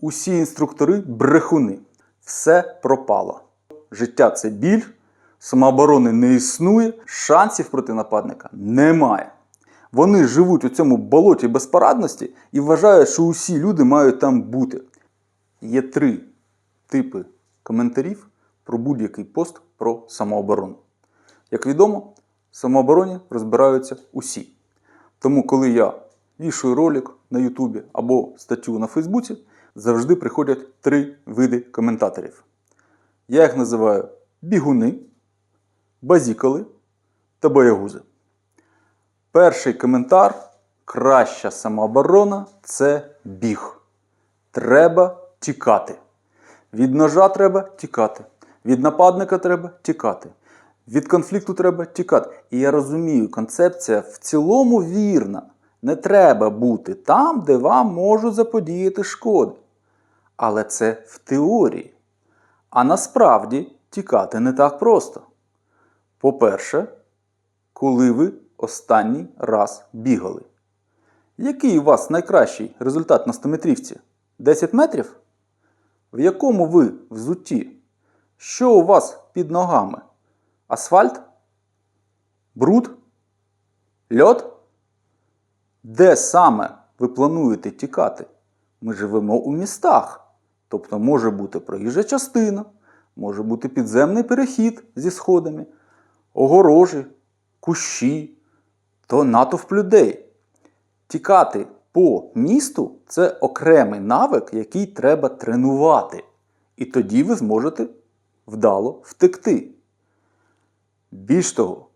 Усі інструктори брехуни. Все пропало. Життя це біль, самооборони не існує, шансів проти нападника немає. Вони живуть у цьому болоті безпорадності і вважають, що усі люди мають там бути. Є три типи коментарів про будь-який пост про самооборону. Як відомо, в самообороні розбираються усі. Тому, коли я вішую ролик на Ютубі або статтю на Фейсбуці, завжди приходять три види коментаторів. Я їх називаю бігуни, базікали та боягузи. Перший коментар краща самооборона це біг. Треба тікати. Від ножа треба тікати. Від нападника треба тікати. Від конфлікту треба тікати. І я розумію, концепція в цілому вірна. Не треба бути там, де вам можуть заподіяти шкоди. Але це в теорії. А насправді тікати не так просто. По-перше, коли ви останній раз бігали. Який у вас найкращий результат на 100-метрівці? 10 метрів? В якому ви взутті? Що у вас під ногами? Асфальт? Бруд? Льод? Де саме ви плануєте тікати? Ми живемо у містах. Тобто може бути проїжджа частина, може бути підземний перехід зі сходами, огорожі, кущі, то натовп людей. Тікати по місту це окремий навик, який треба тренувати. І тоді ви зможете вдало втекти. Більш того,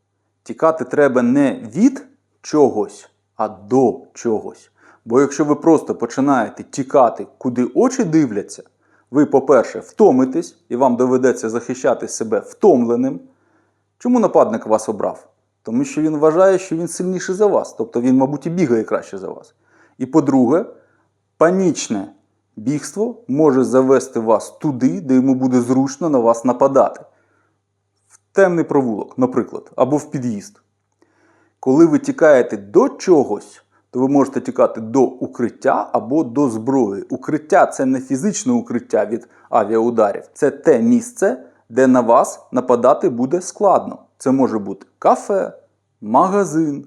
тікати треба не від чогось, а до чогось. Бо якщо ви просто починаєте тікати, куди очі дивляться, ви, по-перше, втомитесь і вам доведеться захищати себе втомленим. Чому нападник вас обрав? Тому що він вважає, що він сильніший за вас, тобто він, мабуть, і бігає краще за вас. І по-друге, панічне бігство може завести вас туди, де йому буде зручно на вас нападати. В темний провулок, наприклад, або в під'їзд. Коли ви тікаєте до чогось, то ви можете тікати до укриття або до зброї. Укриття це не фізичне укриття від авіаударів, це те місце, де на вас нападати буде складно. Це може бути кафе, магазин,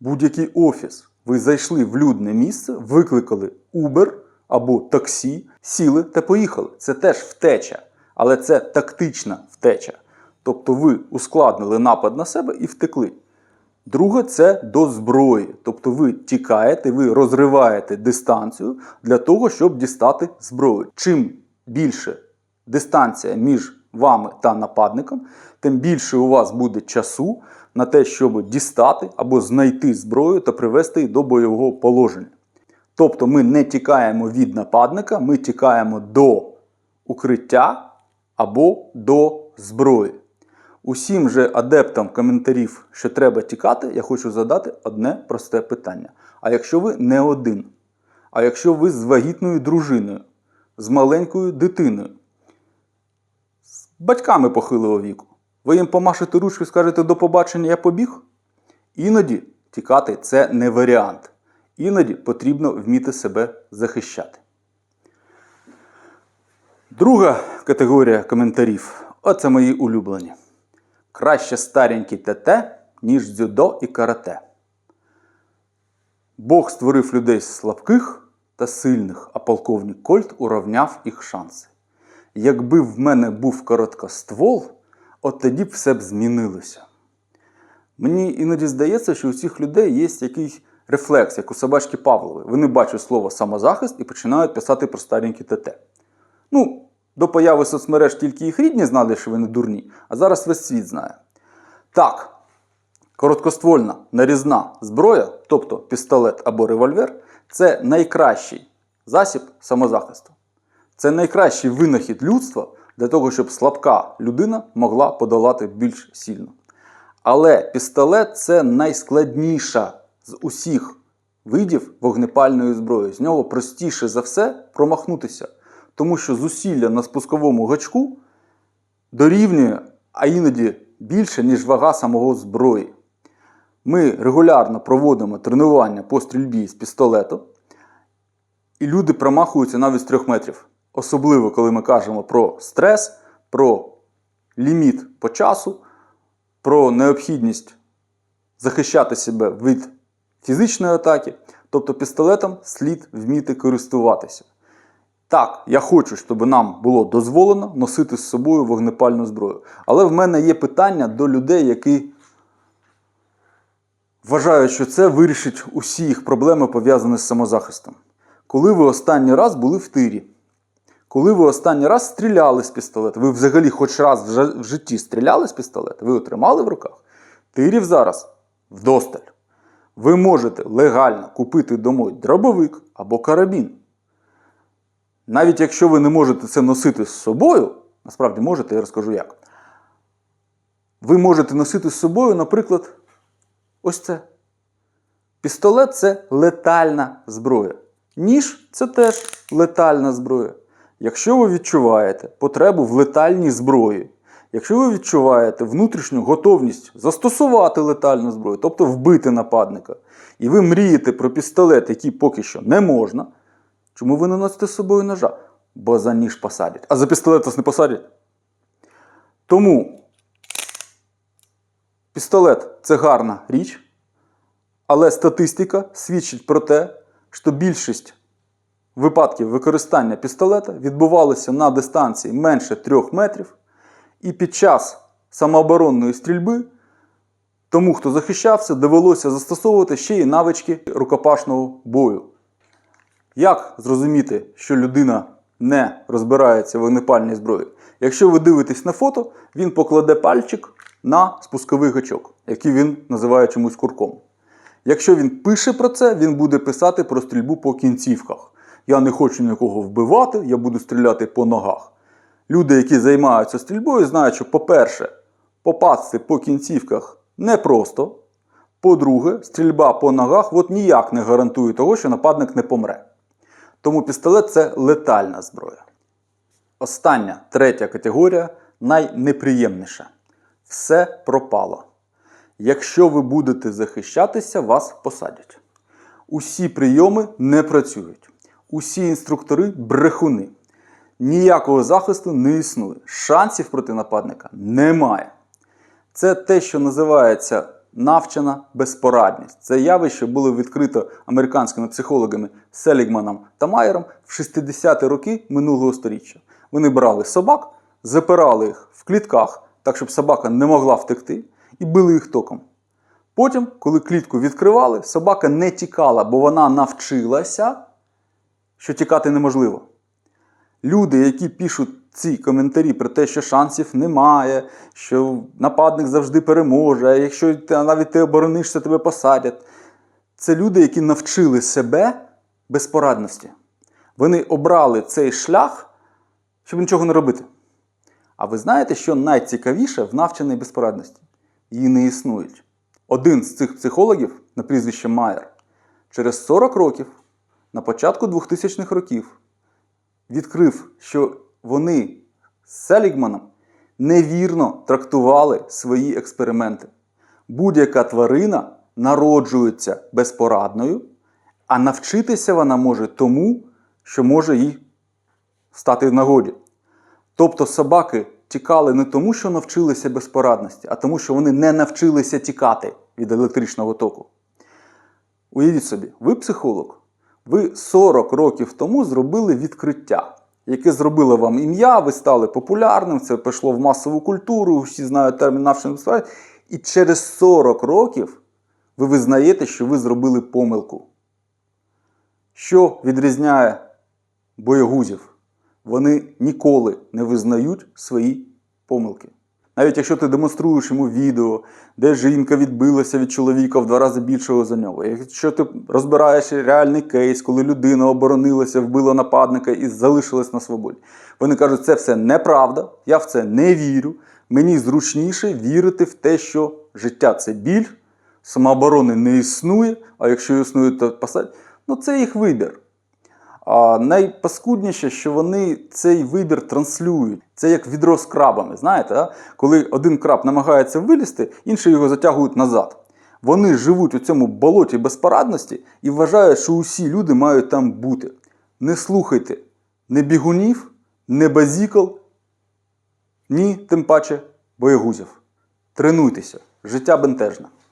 будь-який офіс. Ви зайшли в людне місце, викликали Uber або таксі, сіли та поїхали. Це теж втеча, але це тактична втеча. Тобто ви ускладнили напад на себе і втекли. Друге це до зброї. Тобто ви тікаєте, ви розриваєте дистанцію для того, щоб дістати зброю. Чим більше дистанція між вами та нападником, тим більше у вас буде часу на те, щоб дістати або знайти зброю та привести її до бойового положення. Тобто ми не тікаємо від нападника, ми тікаємо до укриття або до зброї. Усім же адептам коментарів, що треба тікати, я хочу задати одне просте питання. А якщо ви не один? А якщо ви з вагітною дружиною, з маленькою дитиною, з батьками похилого віку, ви їм помашете ручку і скажете до побачення, я побіг? Іноді тікати це не варіант. Іноді потрібно вміти себе захищати. Друга категорія коментарів оце мої улюблені. Краще старенький ТТ, ніж дзюдо і карате. Бог створив людей слабких та сильних, а полковник Кольт уравняв їх шанси. Якби в мене був короткоствол, от тоді б все б змінилося. Мені іноді здається, що у цих людей є якийсь рефлекс, як у собачки Павлової. Вони бачать слово самозахист і починають писати про старенькі ТТ. Ну, до появи соцмереж тільки їх рідні знали, що вони дурні, а зараз весь світ знає. Так, короткоствольна нарізна зброя, тобто пістолет або револьвер, це найкращий засіб самозахисту. Це найкращий винахід людства для того, щоб слабка людина могла подолати більш сильно. Але пістолет це найскладніша з усіх видів вогнепальної зброї. З нього простіше за все промахнутися. Тому що зусилля на спусковому гачку дорівнює, а іноді більше, ніж вага самого зброї. Ми регулярно проводимо тренування по стрільбі з пістолету. І люди промахуються навіть з трьох метрів. Особливо, коли ми кажемо про стрес, про ліміт по часу, про необхідність захищати себе від фізичної атаки. Тобто пістолетом слід вміти користуватися. Так, я хочу, щоб нам було дозволено носити з собою вогнепальну зброю. Але в мене є питання до людей, які вважають, що це вирішить усі їх проблеми, пов'язані з самозахистом. Коли ви останній раз були в тирі, коли ви останній раз стріляли з пістолета, ви взагалі хоч раз в житті стріляли з пістолета, ви отримали в руках? Тирів зараз вдосталь. Ви можете легально купити домой дробовик або карабін. Навіть якщо ви не можете це носити з собою, насправді можете, я розкажу як. Ви можете носити з собою, наприклад, ось це. Пістолет це летальна зброя. Ніж це теж летальна зброя. Якщо ви відчуваєте потребу в летальній зброї, якщо ви відчуваєте внутрішню готовність застосувати летальну зброю, тобто вбити нападника, і ви мрієте про пістолет, який поки що не можна, чому ви не носите з собою ножа? Бо за ніж посадять. А за пістолет вас не посадять. Тому пістолет це гарна річ, але статистика свідчить про те, що більшість випадків використання пістолета відбувалося на дистанції менше 3 метрів, і під час самооборонної стрільби тому, хто захищався, довелося застосовувати ще й навички рукопашного бою. Як зрозуміти, що людина не розбирається в вогнепальній зброї? Якщо ви дивитесь на фото, він покладе пальчик на спусковий гачок, який він називає чомусь курком. Якщо він пише про це, він буде писати про стрільбу по кінцівках. Я не хочу нікого вбивати, я буду стріляти по ногах. Люди, які займаються стрільбою, знають, що, по-перше, попасти по кінцівках непросто. По-друге, стрільба по ногах от ніяк не гарантує того, що нападник не помре. Тому пістолет це летальна зброя. Остання, третя категорія найнеприємніша. Все пропало. Якщо ви будете захищатися, вас посадять. Усі прийоми не працюють. Усі інструктори брехуни. Ніякого захисту не існує. Шансів проти нападника немає. Це те, що називається навчена безпорадність. Це явище було відкрито американськими психологами Селігманом та Майером в 60-ті роки минулого століття. Вони брали собак, запирали їх в клітках, так щоб собака не могла втекти, і били їх током. Потім, коли клітку відкривали, собака не тікала, бо вона навчилася, що тікати неможливо. Люди, які пишуть ці коментарі про те, що шансів немає, що нападник завжди переможе, а якщо ти, навіть ти оборонишся, тебе посадять. Це люди, які навчили себе безпорадності. Вони обрали цей шлях, щоб нічого не робити. А ви знаєте, що найцікавіше в навченій безпорадності? Її не існують. Один з цих психологів на прізвище Майер через 40 років, на початку 2000-х років, відкрив, що вони з Селігманом невірно трактували свої експерименти. Будь-яка тварина народжується безпорадною, а навчитися вона може тому, що може їй стати в нагоді. Тобто собаки тікали не тому, що навчилися безпорадності, а тому, що вони не навчилися тікати від електричного току. Уявіть собі, ви психолог, ви 40 років тому зробили відкриття, яке зробило вам ім'я, ви стали популярним, це пішло в масову культуру, всі знають термін навчання. І через 40 років ви визнаєте, що ви зробили помилку. Що відрізняє боєгузів? Вони ніколи не визнають свої помилки. Навіть якщо ти демонструєш йому відео, де жінка відбилася від чоловіка в два рази більшого за нього. Якщо ти розбираєш реальний кейс, коли людина оборонилася, вбила нападника і залишилась на свободі. Вони кажуть, це все неправда, я в це не вірю. Мені зручніше вірити в те, що життя це біль, самооборони не існує, а якщо існує, то посадять. Ну це їх вибір. А найпаскудніше, що вони цей вибір транслюють. Це як відро з крабами. Знаєте, а? коли один краб намагається вилізти, інші його затягують назад. Вони живуть у цьому болоті безпорадності і вважають, що усі люди мають там бути. Не слухайте ні бігунів, ні базікал, ні тим паче боягузів. Тренуйтеся, життя бентежне.